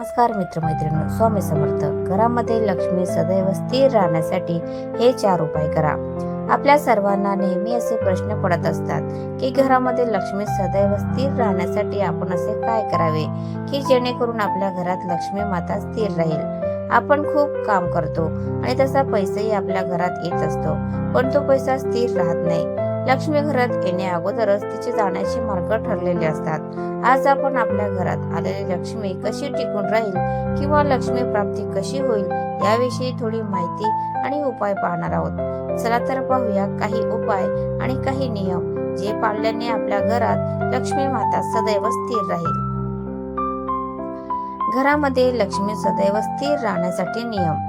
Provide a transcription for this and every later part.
नमस्कार मित्रमैत्रिणी स्वामी समर्थ. घरामध्ये लक्ष्मी सदैव स्थिर राहण्यासाठी हे चार उपाय करा. आपल्या सर्वांना नेहमी असे प्रश्न पडत असतात की घरामध्ये लक्ष्मी सदैव स्थिर राहण्यासाठी आपण असे काय करावे? की जेणेकरून आपल्या घरात लक्ष्मी माता स्थिर राहील. आपण खूप काम करतो आणि तसा पैसाही आपल्या घरात येत असतो पण तो पैसा स्थिर राहत नाही. लक्ष्मी घरात येण्या अगोदरच तिचे जाण्याचे मार्ग ठरलेले असतात. आज आपण आपल्या घरात आलेली लक्ष्मी कशी टिकून राहील किंवा लक्ष्मी प्राप्ती कशी होईल याविषयी थोडी माहिती आणि उपाय पाहणार आहोत. चला तर पाहूया काही उपाय आणि काही नियम जे पाळल्याने आपल्या घरात लक्ष्मी माता सदैव स्थिर राहील. घरामध्ये लक्ष्मी सदैव स्थिर राहण्यासाठी नियम.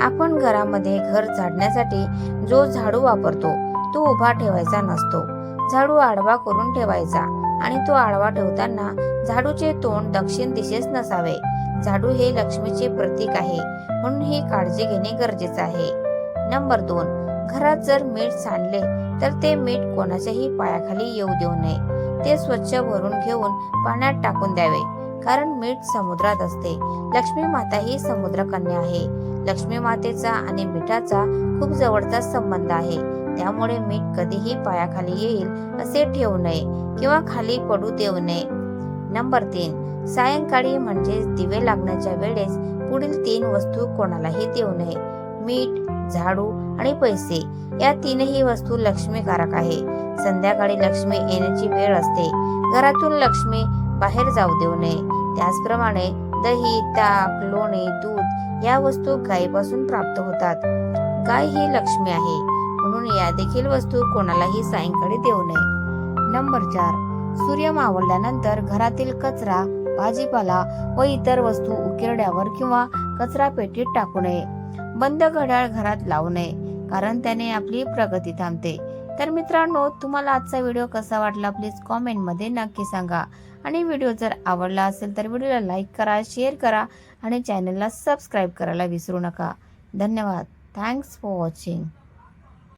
आपण घरामध्ये घर झाडण्यासाठी जो झाडू वापरतो तो उभा ठेवायचा नसतो. झाडू आडवा करून ठेवायचा आणि तो आडवा ठेवताना झाडूचे तोंड दक्षिण दिशेस नसावे. झाडू हे लक्ष्मीचे प्रतीक आहे म्हणून ही काळजी घेणे गरजेचे आहे. नंबर दोन. घरात जर मीठ सांडले तर ते मीठ कोणाच्याही पायाखाली येऊ देऊ नये. ते स्वच्छ भरून घेऊन पाण्यात टाकून द्यावे कारण मीठ समुद्रात असते. लक्ष्मी माता ही समुद्रकन्या आहे. लक्ष्मी मातेचा आणि मिठाचा खूप जवळचा संबंध आहे. त्यामुळे मीठ कधीही पायाखाली येईल असे ठेवू नये किंवा खाली पडू देऊ नये. नंबर तीन सायंकाळी म्हणजे दिवे लागण्याच्या वेळेस पुढील तीन वस्तू कोणालाही देऊ नये. मीठ झाडू आणि पैसे या तीनही वस्तू लक्ष्मीकारक आहे. संध्याकाळी लक्ष्मी येण्याची वेळ असते. घरातून लक्ष्मी बाहेर जाऊ देऊ नये. त्याचप्रमाणे दही ताक लोणी दूध या वस्तू गायीपासून प्राप्त होतात. गाय ही लक्ष्मी आहे. म्हणून या देखील वस्तू कोणालाही सायंकाळी देऊ नये. नंबर चार. सूर्य मावळल्यानंतर घरातील कचरा भाजीपाला व इतर वस्तू उकिरड्यावर किंवा कचरा पेटीत टाकू नये. बंद घड्याळ घरात लावू नये कारण त्याने आपली प्रगती थांबते. तर मित्रांनो तुम्हाला आजचा व्हिडिओ कसा वाटला प्लीज कॉमेंटमध्ये नक्की सांगा. आणि व्हिडिओ जर आवडला असेल तर व्हिडिओला लाईक करा शेअर करा आणि चॅनलला सबस्क्राईब करायला विसरू नका. धन्यवाद. Thanks for watching.